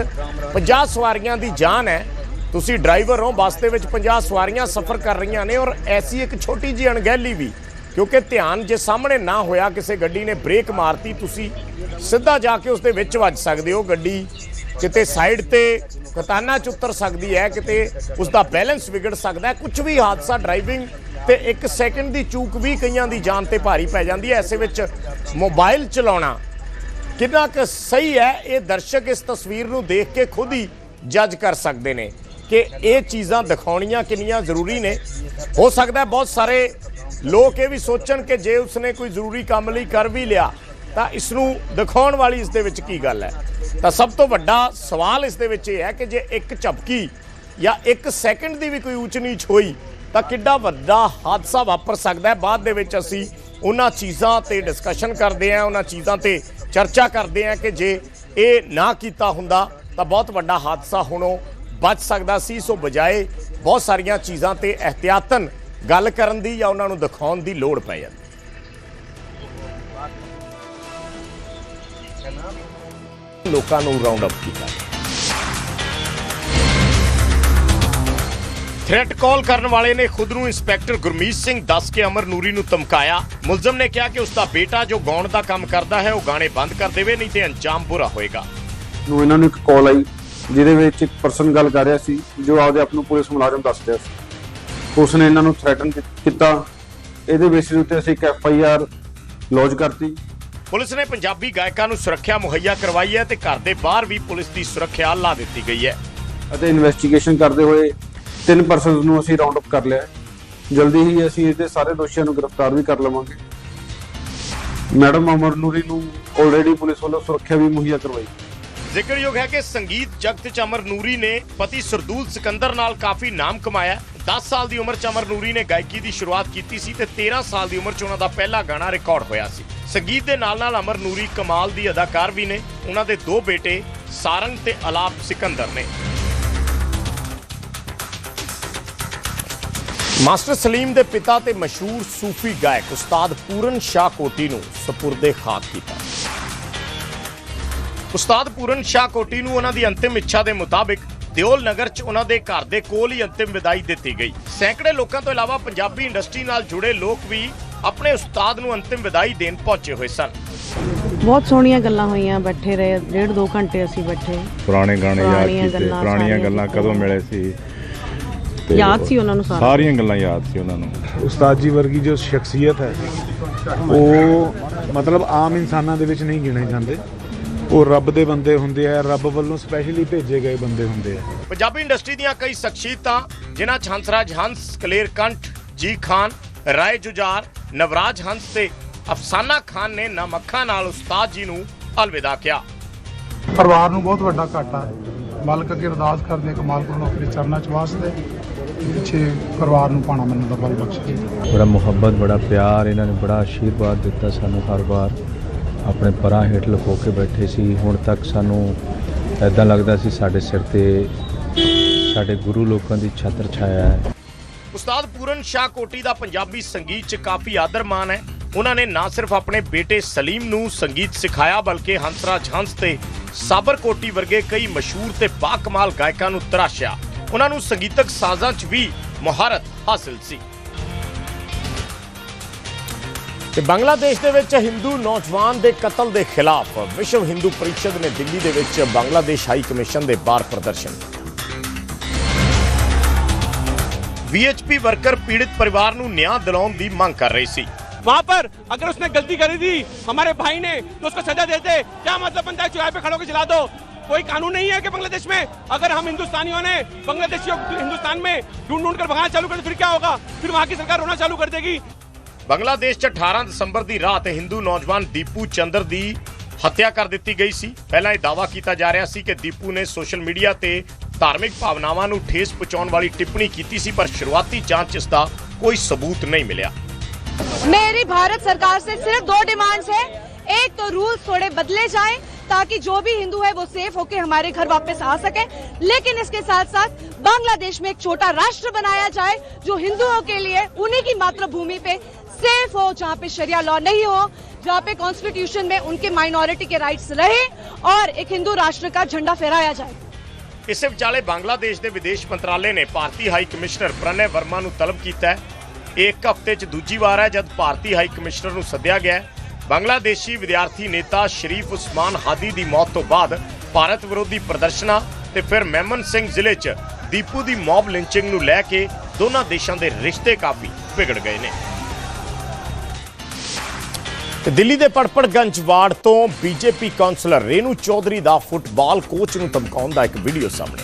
50 ਸਵਾਰੀਆਂ ਦੀ ਜਾਨ ਹੈ ਤੁਸੀਂ ਡਰਾਈਵਰ ਹੋ, ਬੱਸ ਦੇ ਵਿੱਚ 50 ਸਵਾਰੀਆਂ ਸਫ਼ਰ ਕਰ ਰਹੀਆਂ ਨੇ ਔਰ ਐਸੀ ਇੱਕ ਛੋਟੀ ਜਿਹੀ ਅਣਗਹਿਲੀ ਵੀ, ਕਿਉਂਕਿ ਧਿਆਨ ਜੇ ਸਾਹਮਣੇ ਨਾ ਹੋਇਆ, ਕਿਸੇ ਗੱਡੀ ਨੇ ਬ੍ਰੇਕ ਮਾਰਤੀ, ਤੁਸੀਂ ਸਿੱਧਾ ਜਾ ਕੇ ਉਸ ਦੇ ਵਿੱਚ ਵੱਜ ਸਕਦੇ ਹੋ। ਗੱਡੀ ਕਿਤੇ ਸਾਈਡ ਤੇ ਕਤਾਨਾ ਚ ਉਤਰ ਸਕਦੀ ਹੈ, ਕਿਤੇ ਉਸ ਦਾ ਬੈਲੈਂਸ ਵਿਗੜ ਸਕਦਾ ਹੈ। ਕੁਝ ਵੀ ਹਾਦਸਾ ਡਰਾਈਵਿੰਗ ਤੇ ਇੱਕ ਸੈਕਿੰਡ ਦੀ ਚੂਕ ਵੀ ਕਈਆਂ ਦੀ ਜਾਨ ਤੇ ਭਾਰੀ ਪੈ ਜਾਂਦੀ ਹੈ। ਐਸੇ ਵਿੱਚ ਮੋਬਾਈਲ ਚਲਾਉਣਾ ਕਿੰਨਾ ਕੁ ਸਹੀ ਹੈ, ਇਹ ਦਰਸ਼ਕ ਇਸ ਤਸਵੀਰ ਨੂੰ ਦੇਖ ਕੇ ਖੁਦ ਹੀ ਜੱਜ ਕਰ ਸਕਦੇ ਨੇ। ਕਿ ਇਹ ਚੀਜ਼ਾਂ ਦਿਖਾਉਣੀਆਂ ਕਿੰਨੀਆਂ ਜ਼ਰੂਰੀ ਨੇ। ਹੋ ਸਕਦਾ ਬਹੁਤ ਸਾਰੇ ਲੋਕ ਇਹ ਵੀ ਸੋਚਣ ਕਿ ਜੇ ਉਸਨੇ ਕੋਈ ਜ਼ਰੂਰੀ ਕੰਮ ਲਈ ਕਰ ਵੀ ਲਿਆ, ਤਾਂ ਇਸ ਨੂੰ ਦਿਖਾਉਣ ਵਾਲੀ ਇਸ ਦੇ ਵਿੱਚ ਕੀ ਗੱਲ ਹੈ। ਤਾਂ ਸਭ ਤੋਂ ਵੱਡਾ ਸਵਾਲ ਇਸ ਦੇ ਵਿੱਚ ਇਹ ਹੈ ਕਿ ਜੇ ਇੱਕ ਝਪਕੀ ਜਾਂ ਇੱਕ ਸੈਕਿੰਡ ਦੀ ਵੀ ਕੋਈ ਉੱਚ ਨੀਚ ਹੋਈ, ਤਾਂ ਕਿੱਡਾ ਵੱਡਾ ਹਾਦਸਾ ਵਾਪਰ ਸਕਦਾ ਹੈ। ਬਾਅਦ ਦੇ ਵਿੱਚ ਅਸੀਂ ਉਹਨਾਂ ਚੀਜ਼ਾਂ ਤੇ ਡਿਸਕਸ਼ਨ ਕਰਦੇ ਹਾਂ, ਉਹਨਾਂ ਚੀਜ਼ਾਂ ਤੇ ਚਰਚਾ ਕਰਦੇ ਹਾਂ ਕਿ ਜੇ ਇਹ ਨਾ ਕੀਤਾ ਹੁੰਦਾ, ਤਾਂ ਬਹੁਤ ਵੱਡਾ ਹਾਦਸਾ ਹੋਣੋਂ ਬਚ ਸਕਦਾ ਸੀ, ਸੋ ਬਜਾਏ ਬਹੁਤ ਸਾਰੀਆਂ ਚੀਜ਼ਾਂ ਤੇ ਇhtiyatਨ ਗੱਲ ਕਰਨ ਦੀ ਜਾਂ ਉਹਨਾਂ ਨੂੰ ਦਿਖਾਉਣ ਦੀ ਲੋੜ ਪੈ ਜਾਂਦੀ। ਲੋਕਾਂ ਨੂੰ ਰਾਉਂਡ ਅਪ ਕੀਤਾ। ਥ੍ਰੈਟ ਕਾਲ ਕਰਨ ਵਾਲੇ ਨੇ ਖੁਦ ਨੂੰ ਇੰਸਪੈਕਟਰ ਗੁਰਮੀਤ ਸਿੰਘ ਦੱਸ ਕੇ ਅਮਰ ਨੂਰੀ ਨੂੰ ਧਮਕਾਇਆ। ਮੁਲਜ਼ਮ ਨੇ ਕਿਹਾ ਕਿ ਉਸ ਦਾ ਬੇਟਾ ਜੋ ਗਾਉਣ ਦਾ ਕੰਮ ਕਰਦਾ ਹੈ, ਉਹ ਗਾਣੇ ਬੰਦ ਕਰ ਦੇਵੇ, ਨਹੀਂ ਤੇ ਅੰਜਾਮ ਬੁਰਾ ਹੋਏਗਾ। ਨੂੰ ਇਹਨਾਂ ਨੂੰ ਇੱਕ ਕਾਲ ਆਈ। ਜਿਹਦੇ ਵਿੱਚ ਇੱਕ ਪਰਸਨ ਗੱਲ ਕਰ ਰਿਹਾ ਸੀ ਜੋ ਆਪਦੇ ਆਪ ਨੂੰ ਪੁਲਿਸ ਮੁਲਾਜ਼ਮ ਦੱਸ ਰਿਹਾ ਸੀ। ਉਸ ਨੇ ਇਹਨਾਂ ਨੂੰ ਥ੍ਰੈਟਨ ਕੀਤਾ। ਇਹਦੇ ਬੇਸਿਸ ਉੱਤੇ ਅਸੀਂ ਇੱਕ ਐਫ ਆਈ ਆਰ ਲੌਜ ਕਰਤੀ। ਪੁਲਿਸ ਨੇ ਪੰਜਾਬੀ ਗਾਇਕਾਂ ਨੂੰ ਸੁਰੱਖਿਆ ਮੁਹੱਈਆ ਕਰਵਾਈ ਹੈ ਤੇ ਘਰ ਦੇ ਬਾਹਰ ਵੀ ਪੁਲਿਸ ਦੀ ਸੁਰੱਖਿਆ ਲਾ ਦਿੱਤੀ ਗਈ ਹੈ। ਅਤੇ ਇਨਵੈਸਟੀਗੇਸ਼ਨ ਕਰਦੇ ਹੋਏ ਤਿੰਨ ਪਰਸਨਸ ਨੂੰ ਅਸੀਂ ਰਾਉਂਡ ਅਪ ਕਰ ਲਿਆ। ਜਲਦੀ ਹੀ ਅਸੀਂ ਇਹਦੇ ਸਾਰੇ ਦੋਸ਼ੀਆਂ ਨੂੰ ਗ੍ਰਿਫਤਾਰ ਵੀ ਕਰ ਲਵਾਂਗੇ। ਮੈਡਮ ਅਮਰ ਨੂਰੀ ਨੂੰ ਆਲਰੇਡੀ ਪੁਲਿਸ ਵੱਲੋਂ ਸੁਰੱਖਿਆ ਵੀ ਮੁਹੱਈਆ ਕਰਵਾਈ। ਜ਼ਿਕਰਯੋਗ ਹੈ ਕਿ ਸੰਗੀਤ ਜਗਤ ਚ ਅਮਰ ਨੂਰੀ ਨੇ ਪਤੀ ਸਰਦੂਲ ਸਿਕੰਦਰ ਨਾਲ ਕਾਫੀ ਨਾਮ ਕਮਾਇਆ 10 ਸਾਲ ਦੀ ਉਮਰ ਚ ਅਮਰ ਨੂਰੀ ਨੇ ਗਾਇਕੀ ਦੀ ਸ਼ੁਰੂਆਤ ਕੀਤੀ ਸੀ ਤੇ 13 ਸਾਲ ਦੀ ਉਮਰ ਚ ਉਹਨਾਂ ਦਾ ਪਹਿਲਾ ਗਾਣਾ ਰਿਕਾਰਡ ਹੋਇਆ ਸੀ। ਸੰਗੀਤ ਦੇ ਨਾਲ ਨਾਲ ਅਮਰ ਨੂਰੀ ਕਮਾਲ ਦੀ ਅਦਾਕਾਰ ਵੀ ਨੇ। ਉਹਨਾਂ ਦੇ ਦੋ ਬੇਟੇ, ਸਾਰੰਗ ਤੇ ਅਲਾਪ ਸਿਕੰਦਰ ਨੇ। ਮਾਸਟਰ ਸਲੀਮ ਦੇ ਪਿਤਾ ਤੇ ਮਸ਼ਹੂਰ ਸੂਫੀ ਗਾਇਕ ਉਸਤਾਦ ਪੂਰਨ ਸ਼ਾਹ ਕੋਟੀ ਨੂੰ ਸਪੁਰਦੇ ਖਾਕ ਕੀਤਾ। ਉਸਤਾਦ ਪੂਰਨ ਸ਼ਾਹ ਕੋਟੀ ਨੂੰ ਉਹਨਾਂ ਦੀ ਅੰਤਿਮ ਇੱਛਾ ਦੇ ਮੁਤਾਬਿਕ ਦਿਓਲ ਨਗਰ 'ਚ ਉਹਨਾਂ ਦੇ ਘਰ ਦੇ ਕੋਲ ਹੀ ਅੰਤਿਮ ਵਿਦਾਈ ਦਿੱਤੀ ਗਈ। ਸੈਂਕੜੇ ਲੋਕਾਂ ਤੋਂ ਇਲਾਵਾ ਪੰਜਾਬੀ ਇੰਡਸਟਰੀ ਨਾਲ ਜੁੜੇ ਲੋਕ ਵੀ ਆਪਣੇ ਉਸਤਾਦ ਨੂੰ ਅੰਤਿਮ ਵਿਦਾਈ ਦੇਣ ਪਹੁੰਚੇ ਹੋਏ ਸਨ। ਬਹੁਤ ਸੋਹਣੀਆਂ ਗੱਲਾਂ ਹੋਈਆਂ ਬੈਠੇ ਰਹੇ ਡੇਢ ਦੋ ਘੰਟੇ ਅਸੀਂ ਬੈਠੇ। ਪੁਰਾਣੇ ਗਾਣੇ ਯਾਦ ਕੀਤੇ ਪੁਰਾਣੀਆਂ ਗੱਲਾਂ। ਕਦੋਂ ਮਿਲੇ ਸੀ? ਯਾਦ ਸੀ ਉਹਨਾਂ ਨੂੰ ਸਾਰਾ ਸਾਰੀਆਂ ਗੱਲਾਂ ਯਾਦ ਸੀ ਉਹਨਾਂ ਨੂੰ। ਉਸਤਾਦ ਜੀ ਵਰਗੀ ਜੋ ਸ਼ਖਸੀਅਤ ਹੈ ਉਹ ਮਤਲਬ ਆਮ ਇਨਸਾਨਾਂ ਦੇ ਵਿੱਚ ਨਹੀਂ ਗਿਣੇ ਜਾਂਦੇ। ਉਹ ਰੱਬ ਦੇ ਬੰਦੇ ਹੁੰਦੇ ਆ ਰੱਬ ਵੱਲੋਂ ਸਪੈਸ਼ਲੀ ਭੇਜੇ ਗਏ ਬੰਦੇ ਹੁੰਦੇ ਆ। ਪੰਜਾਬੀ ਇੰਡਸਟਰੀ ਦੀਆਂ ਕਈ ਸ਼ਖਸੀਅਤਾਂ ਜਿਨ੍ਹਾਂ 'ਚ ਹੰਸਰਾਜ ਹੰਸ ਕਲੇਰ ਕੰਠ ਜੀ ਖਾਨ ਰਾਏ ਜੁਝਾਰ ਨਵਰਾਜ ਹੰਸ ਤੇ ਅਫਸਾਨਾ ਖਾਨ ਨੇ ਨਮ ਅੱਖਾਂ ਨਾਲ ਉਸਤਾਦ ਜੀ ਨੂੰ ਅਲਵਿਦਾ ਕਿਹਾ। ਪਰਿਵਾਰ ਨੂੰ ਬਹੁਤ ਵੱਡਾ ਘਾਟਾ ਹੈ। ਮਾਲਕ ਅੱਗੇ ਅਰਦਾਸ ਕਰਦੇ ਕਿ ਮਾਲਕ ਨੂੰ ਆਪਣੇ ਚਰਨਾਂ 'ਚ ਵਾਸਦੇ ਪਿੱਛੇ ਪਰਿਵਾਰ ਨੂੰ ਪਾਣਾ ਮੰਨਣ ਦਾ ਬਲ ਬਖਸ਼ੇ। ਬੜਾ ਮੁਹੱਬਤ ਬੜਾ ਪਿਆਰ ਇਹਨਾਂ ਨੇ ਬੜਾ ਆਸ਼ੀਰਵਾਦ ਦਿੱਤਾ ਸਾਨੂੰ ਹਰ ਵਾਰ। ਆਪਣੇ ਪਰਾਂ ਹੇਠ ਲੁਕੋ ਕੇ ਬੈਠੇ ਸੀ। ਹੁਣ ਤੱਕ ਸਾਨੂੰ ਐਦਾਂ ਲੱਗਦਾ ਸੀ ਸਾਡੇ ਸਿਰ ਤੇ ਸਾਡੇ ਗੁਰੂ ਲੋਕਾਂ ਦੀ ਛਤਰ ਛਾਇਆ ਹੈ। ਉਸਤਾਦ ਪੂਰਨ ਸ਼ਾਹ ਕੋਟੀ ਦਾ ਪੰਜਾਬੀ ਸੰਗੀਤ 'ਚ ਕਾਫੀ ਆਦਰ ਮਾਣ ਹੈ। ਉਹਨਾਂ ਨੇ ਨਾ ਸਿਰਫ ਆਪਣੇ ਬੇਟੇ ਸਲੀਮ ਨੂੰ ਸੰਗੀਤ ਸਿਖਾਇਆ, ਬਲਕਿ ਹੰਸਰਾਜ ਹੰਸ ਤੇ ਸਾਬਰ ਕੋਟੀ ਵਰਗੇ ਕਈ ਮਸ਼ਹੂਰ ਤੇ ਬਾਕਮਾਲ ਗਾਇਕਾਂ ਨੂੰ ਤਰਾਸ਼ਿਆ। ਉਹਨਾਂ ਨੂੰ ਸੰਗੀਤਕ ਸਾਜ਼ਾਂ 'ਚ ਵੀ ਮੁਹਾਰਤ ਹਾਸਲ ਸੀ। ਤੇ ਬੰਗਲਾਦੇਸ਼ ਦੇ ਵਿੱਚ ਹਿੰਦੂ ਨੌਜਵਾਨ ਦੇ ਕਤਲ ਦੇ ਖਿਲਾਫ ਵਿਸ਼ਵ ਹਿੰਦੂ ਪਰਿਸ਼ਦ ਨੇ ਦਿੱਲੀ ਦੇ ਵਿੱਚ ਬੰਗਲਾਦੇਸ਼ ਹਾਈ ਕਮਿਸ਼ਨ ਦੇ ਬਾਹਰ ਪ੍ਰਦਰਸ਼ਨ ਕੀਤਾ ਵੀਐਚਪੀ ਵਰਕਰ ਪੀੜਿਤ ਪਰਿਵਾਰ ਨੂੰ ਨਿਆਂ ਦਿਲਾਉਣ ਦੀ ਮੰਗ ਕਰ ਰਹੀ ਸੀ वहाँ पर अगर उसने गलती करी थी हमारे भाई ने तो उसको सजा देते क्या मतलब बनता है चौराहे पे खड़े होकर जला दो कोई कानून नहीं है कि बांग्लादेश में अगर हम हिंदुस्तानियों ने बांग्लादेशियों को हिंदुस्तान में ढूंढ ढूंढ कर भगाना चालू कर फिर क्या होगा फिर वहाँ की सरकार रोना चालू कर देगी ਬੰਗਲਾਦੇਸ਼ 'ਚ 18 ਦਸੰਬਰ ਦੀ ਰਾਤ ਹਿੰਦੂ ਨੌਜਵਾਨ ਦੀਪੂ ਚੰਦਰ ਦੀ ਹੱਤਿਆ ਕਰ ਦਿੱਤੀ ਗਈ ਸੀ ਪਹਿਲਾਂ ਇਹ ਦਾਅਵਾ ਕੀਤਾ ਜਾ ਰਿਹਾ ਸੀ ਕਿ ਦੀਪੂ ਨੇ ਸੋਸ਼ਲ ਮੀਡੀਆ ਤੇ ਧਾਰਮਿਕ ਭਾਵਨਾਵਾਂ ਨੂੰ ਠੇਸ ਪਹੁੰਚਾਉਣ ਵਾਲੀ ਟਿੱਪਣੀ ਕੀਤੀ ਸੀ ਪਰ ਸ਼ੁਰੂਆਤੀ ਜਾਂਚ 'ਚ ਇਸ ਦਾ ਕੋਈ ਸਬੂਤ ਨਹੀਂ ਮਿਲਿਆ मेरी भारत सरकार से सिर्फ दो डिमांड्स है एक तो रूल्स थोड़े बदले जाएं ताकि जो भी हिंदू है वो सेफ होकर हमारे घर वापस आ सके लेकिन इसके साथ साथ बांग्लादेश में एक छोटा राष्ट्र बनाया जाए जो हिंदुओं के लिए उन्हीं की मातृभूमि पे सेफ हो जहाँ पे शरिया लॉ नहीं हो जहाँ पे कॉन्स्टिट्यूशन में उनके माइनॉरिटी के राइट्स रहे और एक हिंदू राष्ट्र का झंडा फहराया जाए ਇਸੇ ਵਿਚਾਲੇ ਬੰਗਲਾਦੇਸ਼ ਦੇ ਵਿਦੇਸ਼ ਮੰਤਰਾਲੇ ਨੇ ਭਾਰਤੀ ਹਾਈ ਕਮਿਸ਼ਨਰ ਪ੍ਰਣੈ ਵਰਮਾ ਨੂੰ ਤਲਬ ਕੀਤਾ ਹੈ ਇਹ ਇੱਕ ਹਫ਼ਤੇ 'ਚ ਦੂਜੀ ਵਾਰ ਹੈ ਜਦ ਭਾਰਤੀ ਹਾਈ ਕਮਿਸ਼ਨਰ ਨੂੰ ਸੱਦਿਆ ਗਿਆ ਹੈ ਬੰਗਲਾਦੇਸ਼ੀ ਵਿਦਿਆਰਥੀ ਨੇਤਾ ਸ਼ਰੀਫ ਉਸਮਾਨ ਹਾਦੀ ਦੀ ਮੌਤ ਤੋਂ ਬਾਅਦ ਭਾਰਤ ਵਿਰੋਧੀ ਪ੍ਰਦਰਸ਼ਨਾਂ ਤੇ ਫਿਰ ਮੈਮਨ ਸਿੰਘ ਜ਼ਿਲ੍ਹੇ 'ਚ ਦੀਪੂ ਦੀ ਮੌਬ ਲਿੰਚਿੰਗ ਨੂੰ ਲੈ ਕੇ ਦੋਨਾਂ ਦੇਸ਼ਾਂ ਦੇ ਰਿਸ਼ਤੇ ਕਾਫੀ ਵਿਗੜ ਗਏ ਨੇ ਤੇ ਦਿੱਲੀ ਦੇ ਪੜਪੜਗੰਜ ਵਾਰਡ ਤੋਂ ਬੀਜੇਪੀ ਕਾਉਂਸਲਰ ਰੇਨੂ ਚੌਧਰੀ ਦਾ ਫੁੱਟਬਾਲ ਕੋਚ ਨੂੰ ਧਮਕਾਉਣ ਦਾ ਇੱਕ ਵੀਡੀਓ ਸਾਹਮਣੇ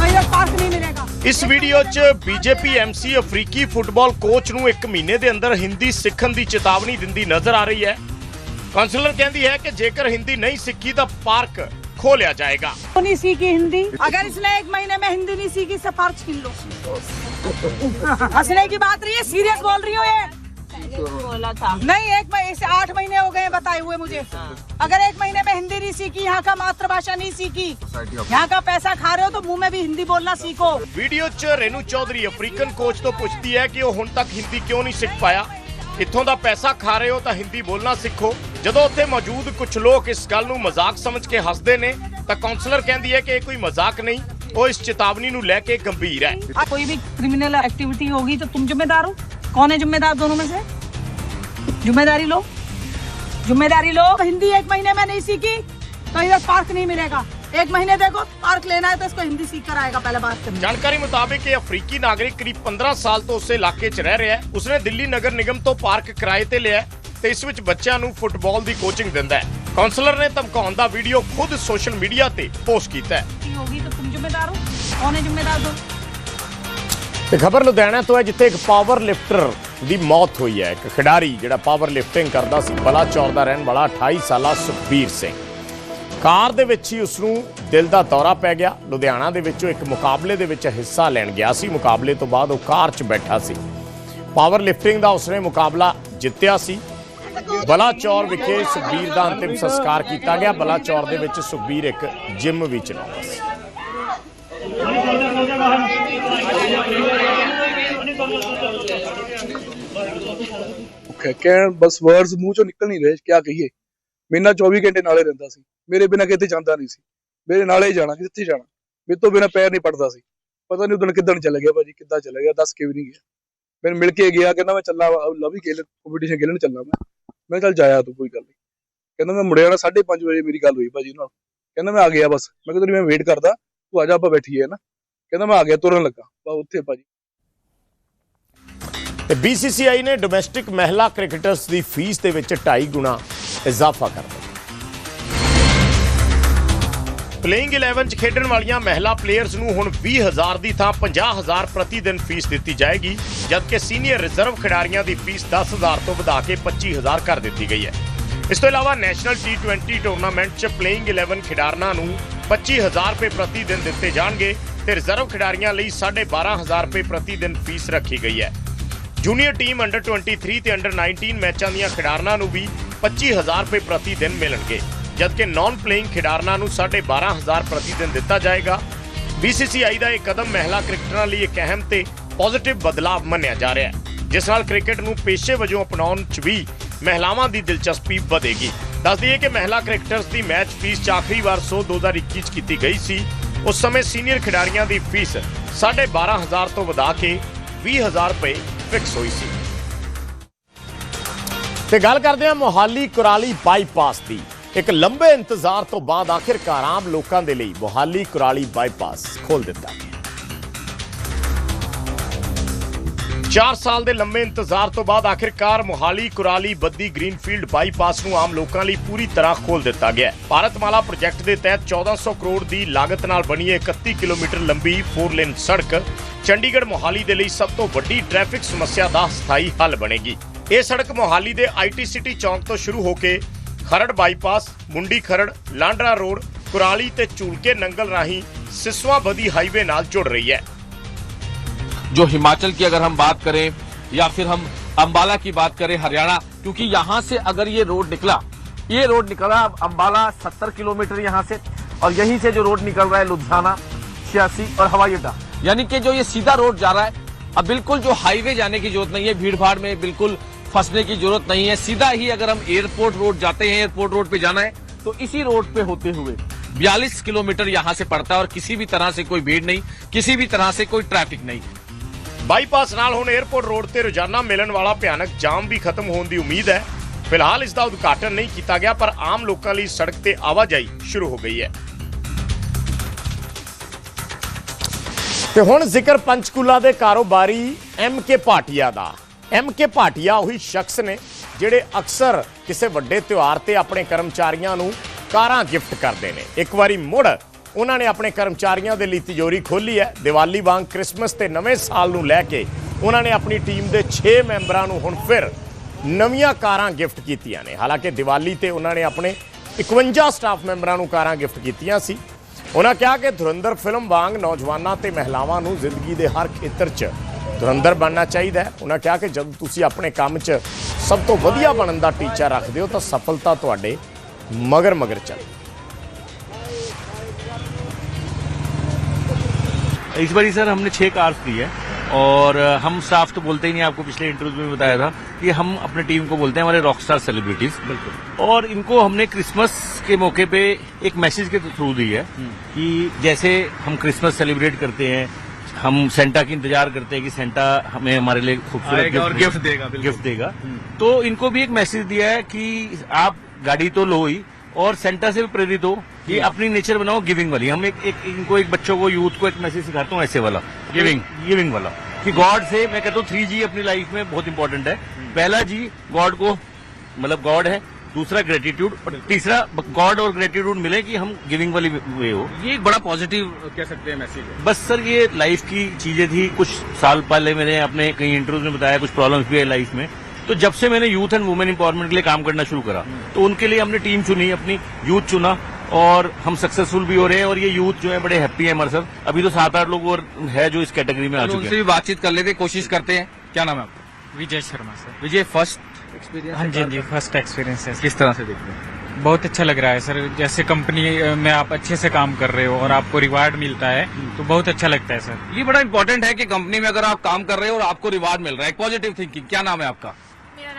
ਆਇਆ। पार्क नहीं मिलेगा ਇਸ ਵੀਡੀਓ 'ਚ ਬੀਜੇਪੀ ਐਮਸੀ ਅਫਰੀਕੀ ਫੁੱਟਬਾਲ ਕੋਚ ਨੂੰ ਇੱਕ ਮਹੀਨੇ ਦੇ ਅੰਦਰ ਹਿੰਦੀ ਸਿੱਖਣ ਦੀ ਚੇਤਾਵਨੀ ਦਿੰਦੀ ਨਜ਼ਰ ਆ ਰਹੀ ਹੈ ਕਾਉਂਸਲਰ ਕਹਿੰਦੀ ਹੈ ਕਿ ਜੇਕਰ ਹਿੰਦੀ ਨਹੀਂ ਸਿੱਖੀ ਤਾਂ ਪਾਰਕ ਖੋਲਿਆ ਜਾਏਗਾ नहीं सीखी हिंदी अगर इसने एक महीने में हिंदी नहीं सीखी से पार्क छीन लो हंसने की बात रही है सीरियस बोल रही हूँ ये बोला था नहीं एक महीने से आठ महीने हो गए हैं बताए हुए मुझे अगर एक महीने में हिंदी नहीं सीखी यहाँ का मातृभाषा नहीं सीखी यहाँ का पैसा खा रहे हो तो मुंह में भी हिंदी बोलना सीखो ਵੀਡੀਓ 'ਚ ਰੇਨੂ ਚੌਧਰੀ ਅਫਰੀਕਨ ਕੋਚ ਤੋਂ ਪੁੱਛਦੀ ਹੈ ਕਿ ਉਹ ਹੁਣ ਤੱਕ ਹਿੰਦੀ ਕਿਉਂ ਨਹੀਂ ਸਿੱਖ ਪਾਇਆ ਇੱਥੋਂ ਦਾ ਪੈਸਾ ਖਾ ਰਹੇ ਹੋ ਤਾਂ ਹਿੰਦੀ ਬੋਲਣਾ ਸਿੱਖੋ ਜਦੋਂ ਉੱਥੇ ਮੌਜੂਦ ਕੁਝ ਲੋਕ ਇਸ ਗੱਲ ਨੂੰ ਮਜ਼ਾਕ ਸਮਝ ਕੇ ਹੱਸਦੇ ਨੇ ਤਾਂ ਕਾਉਂਸਲਰ ਕਹਿੰਦੀ ਹੈ ਕਿ ਇਹ ਕੋਈ ਮਜ਼ਾਕ ਨਹੀਂ ਉਹ ਇਸ ਚੇਤਾਵਨੀ ਨੂੰ ਲੈ ਕੇ ਗੰਭੀਰ ਹੈ कोई भी क्रिमिनल एक्टिविटी होगी तो तुम जिम्मेदार हो कौन है जिम्मेदार दोनों में से जिम्मेदारी लो जिम्मेदारी लो हिंदी एक महीने में नहीं सीखी तो इधर पार्क नहीं मिलेगा एक महीने देखो पार्क लेना है तो इसको हिंदी सीख कर आएगा पहले बात करनी ਜਾਣਕਾਰੀ ਮੁਤਾਬਕ ਇਹ ਅਫਰੀਕੀ ਨਾਗਰਿਕ ਕਰੀਬ 15 ਸਾਲ ਤੋਂ ਉਸੇ ਇਲਾਕੇ 'ਚ ਰਹਿ ਰਿਹਾ ਹੈ ਉਸਨੇ ਦਿੱਲੀ ਨਗਰ ਨਿਗਮ ਤੋਂ ਪਾਰਕ ਕਿਰਾਏ ਤੇ ਲਿਆ ਹੈ ਤੇ ਇਸ ਵਿੱਚ ਬੱਚਿਆਂ ਨੂੰ ਫੁੱਟਬਾਲ ਦੀ ਕੋਚਿੰਗ ਦਿੰਦਾ ਹੈ ਕਾਉਂਸਲਰ ਨੇ ਧਮਕਾਉਣ ਦਾ ਵੀਡੀਓ ਖੁਦ ਸੋਸ਼ਲ ਮੀਡੀਆ ਤੇ ਪੋਸਟ ਕੀਤਾ ਹੈ होगी तो तुम जिम्मेदार हो कौन है जिम्मेदार दो ਤੇ ਖਬਰ ਲੁਧਿਆਣਾ ਤੋਂ ਹੈ ਜਿੱਥੇ ਇੱਕ ਪਾਵਰ ਲਿਫਟਰ ਦੀ ਮੌਤ ਹੋਈ ਹੈ। ਇੱਕ ਖਿਡਾਰੀ ਜਿਹੜਾ ਪਾਵਰ ਲਿਫਟਿੰਗ ਕਰਦਾ ਸੀ ਬਲਾਚੌਰ ਦਾ ਰਹਿਣ ਵਾਲਾ 28 ਸਾਲਾ ਸੁਖਬੀਰ ਸਿੰਘ। ਕਾਰ ਦੇ ਵਿੱਚ ਹੀ ਉਸ ਨੂੰ ਦਿਲ ਦਾ ਦੌਰਾ ਪੈ ਗਿਆ। ਲੁਧਿਆਣਾ ਦੇ ਵਿੱਚੋਂ ਇੱਕ ਮੁਕਾਬਲੇ ਦੇ ਵਿੱਚ ਹਿੱਸਾ ਲੈਣ ਗਿਆ ਸੀ। ਮੁਕਾਬਲੇ ਤੋਂ ਬਾਅਦ ਉਹ ਕਾਰ 'ਚ ਬੈਠਾ ਸੀ। ਪਾਵਰ ਲਿਫਟਿੰਗ ਦਾ ਉਸਨੇ ਮੁਕਾਬਲਾ ਜਿੱਤਿਆ ਸੀ। ਬਲਾਚੌਰ ਵਿਖੇ ਸੁਖਬੀਰ ਦਾ ਅੰਤਿਮ ਸੰਸਕਾਰ ਕੀਤਾ ਗਿਆ। ਬਲਾਚੌਰ ਦੇ ਵਿੱਚ ਸੁਖਬੀਰ ਇੱਕ ਜਿਮ ਵੀ ਚਲਾਉਂਦਾ ਸੀ। ਕਹਿਣ ਬਸ ਵਰਡਸ ਮੂੰਹ ਚੋਂ ਨਿਕਲ ਨਹੀਂ ਰਹੇ, ਕਿਆ ਕਹੀਏ। ਮੇਰੇ ਨਾਲ 24 ਘੰਟੇ ਨਾਲੇ ਰਹਿੰਦਾ ਸੀ। ਮੇਰੇ ਬਿਨਾਂ ਕਿਤੇ ਜਾਂਦਾ ਨਹੀਂ ਸੀ। ਮੇਰੇ ਨਾਲੇ ਹੀ ਜਾਣਾ, ਕਿੱਥੇ ਜਾਣਾ? ਮੇਰੇ ਤੋਂ ਬਿਨਾਂ ਪੈਰ ਨਹੀਂ ਪੜਦਾ ਸੀ। ਪਤਾ ਨਹੀਂ ਉਦੋਂ ਕਿੱਦਣ ਚੱਲ ਗਿਆ, ਭਾਜੀ ਕਿੱਦਾਂ ਚੱਲ ਗਿਆ, ਦੱਸ ਕੇ ਵੀ ਨਹੀਂ ਗਿਆ। ਮੈਨੂੰ ਮਿਲ ਕੇ ਗਿਆ, ਕਹਿੰਦਾ ਮੈਂ ਚੱਲਾਂ ਲਵੀ ਖੇਲ ਕੰਪੀਟੀਸ਼ਨ ਖੇਲਣ ਚੱਲਾਂ ਮੈਂ। ਮੈਂ ਕਿਹਾ ਚੱਲ ਜਾਇਆ ਤੂੰ, ਕੋਈ ਗੱਲ ਨਹੀਂ। ਕਹਿੰਦਾ ਮੈਂ ਮੁੜਿਆ ਨਾ 5:30 ਵਜੇ ਮੇਰੀ ਗੱਲ ਹੋਈ ਭਾਜੀ ਨਾਲ। ਕਹਿੰਦਾ ਮੈਂ ਆ ਗਿਆ ਬਸ। ਮੈਂ ਕਿਹਾ ਤੇਰੀ ਮੈਂ ਵੇਟ ਕਰਦਾ। ਤੂੰ ਆ ਜਾ, ਆਪਾਂ ਬੈਠੀਏ ਨਾ। ਕਹਿੰਦਾ ਮੈਂ ਆ ਗਿਆ, ਤੁਰਨ ਲੱਗਾ। ਬਸ ਉੱਥੇ ਭਾਜੀ। ਤੇ BCCI ਨੇ ਡੋਮੈਸਟਿਕ ਮਹਿਲਾ ਕ੍ਰਿਕਟਰਸ ਦੀ ਫੀਸ ਦੇ ਵਿੱਚ 2.5 ਗੁਣਾ ਇਜ਼ਾਫਾ ਕਰ ਦਿੱਤਾ। ਪਲੇਇੰਗ 11 ਚ ਖੇਡਣ ਵਾਲੀਆਂ ਮਹਿਲਾ ਪਲੇਅਰਸ ਨੂੰ ਹੁਣ 20000 ਦੀ ਥਾਂ 50000 ਪ੍ਰਤੀ ਦਿਨ ਫੀਸ ਦਿੱਤੀ ਜਾਏਗੀ, ਜਦਕਿ ਸੀਨੀਅਰ ਰਿਜ਼ਰਵ ਖਿਡਾਰੀਆਂ ਦੀ ਫੀਸ 10000 ਤੋਂ ਵਧਾ ਕੇ 25000 ਕਰ ਦਿੱਤੀ ਗਈ ਹੈ। ਇਸ ਤੋਂ ਇਲਾਵਾ ਨੈਸ਼ਨਲ T20 ਟੂਰਨਾਮੈਂਟ 'ਚ ਪਲੇਇੰਗ 11 ਖਿਡਾਰਨਾਂ ਨੂੰ 25000 ਰੁਪਏ ਪ੍ਰਤੀ ਦਿਨ ਦਿੱਤੇ ਜਾਣਗੇ ਤੇ ਰਿਜ਼ਰਵ ਖਿਡਾਰੀਆਂ ਲਈ 12500 ਰੁਪਏ ਪ੍ਰਤੀ ਦਿਨ ਫੀਸ ਰੱਖੀ ਗਈ ਹੈ। ਜੂਨੀਅਰ ਟੀਮ ਅੰਡਰ 23 ਤੇ ਅੰਡਰ 19 ਮੈਚਾਂ ਦੀਆਂ ਖਿਡਾਰਨਾਂ ਨੂੰ ਵੀ 25000 ਰੁਪਏ ਪ੍ਰਤੀ ਦਿਨ ਮਿਲਣਗੇ, ਜਦਕਿ ਨਾਨ ਪਲੇਇੰਗ ਖਿਡਾਰਨਾਂ ਨੂੰ 12500 ਪ੍ਰਤੀ ਦਿਨ ਦਿੱਤਾ ਜਾਏਗਾ। BCCI ਦਾ ਇਹ ਕਦਮ ਮਹਿਲਾ ਕ੍ਰਿਕਟਰਾਂ ਲਈ ਇੱਕ ਅਹਿਮ ਤੇ ਪੋਜ਼ਿਟਿਵ ਬਦਲਾਅ ਮੰਨਿਆ ਜਾ ਰਿਹਾ ਹੈ, ਜਿਸ ਨਾਲ ਕ੍ਰਿਕਟ ਨੂੰ ਪੇਸ਼ੇ ਵਜੋਂ ਅਪਣਾਉਣ 'ਚ ਵੀ ਮਹਿਲਾਵਾਂ ਦੀ ਦਿਲਚਸਪੀ ਵਧੇਗੀ। ਦੱਸ ਦਈਏ ਕਿ ਮਹਿਲਾ ਕ੍ਰਿਕਟਰਸ ਦੀ ਮੈਚ ਫੀਸ 'ਚ ਆਖਰੀ ਵਾਰ ਸੋ 2021 'ਚ ਕੀਤੀ ਗਈ ਸੀ। ਉਸ ਸਮੇਂ ਸੀਨੀਅਰ ਖਿਡਾਰੀਆਂ ਦੀ ਫੀਸ 12500 ਤੋਂ ਵਧਾ ਕੇ 20000 ਰੁਪਏ ਫਿਕਸ ਹੋਈ ਸੀ। ਤੇ ਗੱਲ ਕਰਦੇ ਹਾਂ ਮੋਹਾਲੀ ਕੁਰਾਲੀ ਬਾਈਪਾਸ ਦੀ। ਇੱਕ ਲੰਬੇ ਇੰਤਜ਼ਾਰ ਤੋਂ ਬਾਅਦ ਆਖਿਰਕਾਰ ਆਮ ਲੋਕਾਂ ਦੇ ਲਈ ਮੋਹਾਲੀ ਕੁਰਾਲੀ ਬਾਈਪਾਸ ਖੋਲ ਦਿੱਤਾ 4 ਸਾਲ ਦੇ ਲੰਬੇ ਇੰਤਜ਼ਾਰ ਤੋਂ ਬਾਅਦ ਆਖਿਰਕਾਰ ਮੋਹਾਲੀ, ਕੁਰਾਲੀ, ਬੱਦੀ, ਗ੍ਰੀਨਫੀਲਡ ਬਾਈਪਾਸ ਨੂੰ ਆਮ ਲੋਕਾਂ ਲਈ ਪੂਰੀ ਤਰ੍ਹਾਂ ਖੋਲ ਦਿੱਤਾ ਗਿਆ ਹੈ। ਭਾਰਤਮਾਲਾ ਪ੍ਰੋਜੈਕਟ ਦੇ ਤਹਿਤ 1400 ਕਰੋੜ ਦੀ ਲਾਗਤ ਨਾਲ ਬਣੀ ਇਹ 31 ਕਿਲੋਮੀਟਰ ਲੰਬੀ 4 ਲੇਨ ਸੜਕ ਚੰਡੀਗੜ੍ਹ ਮੋਹਾਲੀ ਦੇ ਲਈ ਸਭ ਤੋਂ ਵੱਡੀ ਟ੍ਰੈਫਿਕ ਸਮੱਸਿਆ ਦਾ ਸਥਾਈ ਹੱਲ ਬਣੇਗੀ। ਇਹ ਸੜਕ ਮੋਹਾਲੀ ਦੇ ਆਈਟੀ ਸਿਟੀ ਚੌਂਕ ਤੋਂ ਸ਼ੁਰੂ ਹੋ ਕੇ ਖਰੜ ਬਾਈਪਾਸ, ਮੁੰਡੀ ਖਰੜ, ਲਾਂਡਰਾ ਰੋਡ, ਕੁਰਾਲੀ ਤੇ ਝੂਲਕੇ ਨੰਗਲ ਰਾਹੀਂ ਸਿਸਵਾ ਬਦੀ ਹਾਈਵੇ ਨਾਲ ਜੁੜ ਰਹੀ ਹੈ। जो हिमाचल की अगर हम बात करें, या फिर हम अंबाला की बात करें, हरियाणा, क्योंकि यहाँ से अगर ये रोड निकला, ये रोड निकला अंबाला 70 किलोमीटर यहाँ से, और यहीं से जो रोड निकल रहा है लुधियाना छियासी और हवाई अड्डा, यानी कि जो ये सीधा रोड जा रहा है, अब बिल्कुल जो हाईवे जाने की ज़रूरत नहीं है भीड़ भाड़ में बिल्कुल फंसने की ज़रूरत नहीं है, सीधा ही अगर हम एयरपोर्ट रोड जाते हैं, एयरपोर्ट रोड पे जाना है तो इसी रोड पे होते हुए 42 किलोमीटर यहाँ से पड़ता है, और किसी भी तरह से कोई भीड़ नहीं, किसी भी तरह से कोई ट्रैफ़िक नहीं। ਬਾਈਪਾਸ ਨਾਲ ਹੁਣ 에ਅਰਪੋਰਟ ਰੋਡ ਤੇ ਰੋਜ਼ਾਨਾ ਮਿਲਣ ਵਾਲਾ ਭਿਆਨਕ ਜਾਮ ਵੀ ਖਤਮ ਹੋਣ ਦੀ ਉਮੀਦ ਹੈ। ਫਿਲਹਾਲ ਇਸ ਦਾ ਉਦਘਾਟਨ ਨਹੀਂ ਕੀਤਾ ਗਿਆ, ਪਰ ਆਮ ਲੋਕਾਂ ਲਈ ਸੜਕ ਤੇ ਆਵਾਜਾਈ ਸ਼ੁਰੂ ਹੋ ਗਈ ਹੈ। ਤੇ ਹੁਣ ਜ਼ਿਕਰ ਪੰਚਕੂਲਾ ਦੇ ਕਾਰੋਬਾਰੀ ਐਮ ਕੇ ਭਾਟੀਆ ਦਾ। ਐਮ ਕੇ ਭਾਟੀਆ ਉਹੀ ਸ਼ਖਸ ਨੇ ਜਿਹੜੇ ਅਕਸਰ ਕਿਸੇ ਵੱਡੇ ਤਿਉਹਾਰ ਤੇ ਆਪਣੇ ਕਰਮਚਾਰੀਆਂ ਨੂੰ ਕਾਰਾਂ ਗਿਫਟ ਕਰਦੇ ਨੇ। ਇੱਕ ਵਾਰੀ ਮੁੜ ਉਹਨਾਂ ਨੇ ਆਪਣੇ ਕਰਮਚਾਰੀਆਂ ਦੇ ਲਈ ਤਿਜੋਰੀ ਖੋਲੀ ਹੈ। ਦੀਵਾਲੀ ਵਾਂਗ ਕ੍ਰਿਸਮਸ ਤੇ ਨਵੇਂ ਸਾਲ ਨੂੰ ਲੈ ਕੇ ਉਹਨਾਂ ਨੇ ਆਪਣੀ ਟੀਮ ਦੇ 6 ਮੈਂਬਰਾਂ ਨੂੰ ਹੁਣ ਫਿਰ ਨਵੀਆਂ ਕਾਰਾਂ ਗਿਫਟ ਕੀਤੀਆਂ ਨੇ। ਹਾਲਾਂਕਿ ਦੀਵਾਲੀ ਤੇ ਉਹਨਾਂ ਨੇ ਆਪਣੇ 51 ਸਟਾਫ ਮੈਂਬਰਾਂ ਨੂੰ ਕਾਰਾਂ ਗਿਫਟ ਕੀਤੀਆਂ ਸੀ। ਉਹਨਾਂ ਕਿਹਾ ਕਿ ਧੁਰੰਦਰ ਫਿਲਮ ਵਾਂਗ ਨੌਜਵਾਨਾਂ ਤੇ ਮਹਿਲਾਵਾਂ ਨੂੰ ਜ਼ਿੰਦਗੀ ਦੇ ਹਰ ਖੇਤਰ 'ਚ ਧੁਰੰਦਰ ਬਣਨਾ ਚਾਹੀਦਾ ਉਹਨਾਂ ਕਿਹਾ ਕਿ ਜਦੋਂ ਤੁਸੀਂ ਆਪਣੇ ਕੰਮ 'ਚ ਸਭ ਤੋਂ ਵਧੀਆ ਬਣਨ ਦਾ ਟੀਚਾ ਰੱਖਦੇ ਹੋ ਤਾਂ ਸਫਲਤਾ ਤੁਹਾਡੇ ਮਗਰ ਮਗਰ ਚੱਲੇ इस बार सर हमने छह कार्स दी है और हम स्टाफ तो बोलते ही नहीं आपको पिछले इंटरव्यू में बताया था कि हम अपने टीम को बोलते हैं हमारे रॉकस्टार सेलिब्रिटीज और इनको हमने क्रिसमस के मौके पे एक मैसेज के थ्रू दी है कि जैसे हम क्रिसमस सेलिब्रेट करते हैं हम सेंटा की इंतज़ार करते हैं कि सेंटा हमें हमारे लिए खूबसूरत और gift देगा, गिफ्ट देगा। तो इनको भी एक मैसेज दिया है कि आप गाड़ी तो लो ही और सेंटा से भी प्रेरित हो कि अपनी नेचर बनाओ गिविंग वाली। हम एक, एक इनको एक बच्चों को यूथ को एक मैसेज सिखाता हूँ ऐसे वाला। गिविंग गिविंग वाला। कि गॉड से मैं कहता हूँ थ्री जी अपनी लाइफ में बहुत इंपॉर्टेंट है। पहला जी गॉड को मतलब गॉड है। दूसरा ग्रेटिट्यूड और तीसरा गॉड और ग्रेटिट्यूड मिले कि हम गिविंग वाली वे हो। ये एक बड़ा पॉजिटिव कह सकते हैं मैसेज है। बस सर ये लाइफ की चीज़ें थी। कुछ साल पहले मैंने अपने कई इंटरव्यूज़ में बताया कुछ प्रॉब्लम्स भी है लाइफ में। तो जब से मैंने यूथ एंड वुमेन एम्पावरमेंट के लिए काम करना शुरू करा तो उनके लिए हमने टीम चुनी अपनी यूथ चुना और हम सक्सेसफुल भी हो रहे हैं और ये यूथ जो है बड़े हैप्पी है हमारे साथ। अभी तो सात आठ लोग और है जो इस कैटेगरी में आ चुके उनसे हैं। भी बातचीत कर लेते कोशिश करते हैं। क्या नाम है आपका? Vijay Sharma sir. Vijay first experience हाँ जी हाँ जी फ़र्स्ट एक्सपीरियंस है किस तरह से देखते हैं? बहुत अच्छा लग रहा है सर। जैसे कंपनी में आप अच्छे से काम कर रहे हो और आपको रिवार्ड मिलता है तो बहुत अच्छा लगता है सर। ये बड़ा इंपॉर्टेंट है कि कंपनी में अगर आप काम कर रहे हो और आपको रिवार्ड मिल रहा है पॉजिटिव थिंकिंग क्या नाम है आपका?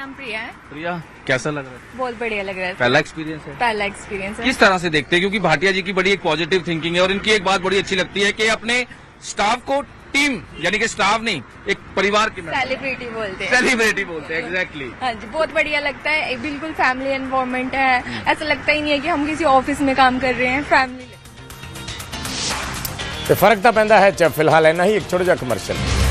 नाम प्रिया है प्रिया कैसा लग रहा है बहुत बढ़िया लग रहा है पहला एक्सपीरियंस है पहला एक्सपीरियंस है किस तरह से देखते हैं क्योंकि भाटिया जी की बड़ी एक पॉजिटिव थिंकिंग है और इनकी एक बात बड़ी अच्छी लगती है कि अपने स्टाफ को टीम यानी कि स्टाफ नहीं एक परिवार की सेलिब्रिटी बोलते हैं सेलिब्रिटी बोलते हैं एग्जैक्टली हाँ जी बहुत बढ़िया लगता है एक बिल्कुल फैमिली एनवायरनमेंट है ऐसा लगता ही नहीं है कि हम किसी ऑफिस में काम कर रहे हैं फैमिली ਤੇ ਫਰਕ ਤਾਂ ਪੈਂਦਾ ਹੈ ਚ ਫਿਲਹਾਲ ਇੰਨਾ ਹੀ ਇੱਕ ਛੋਟਾ ਜਿਹਾ ਕਮਰਸ਼ੀਅਲ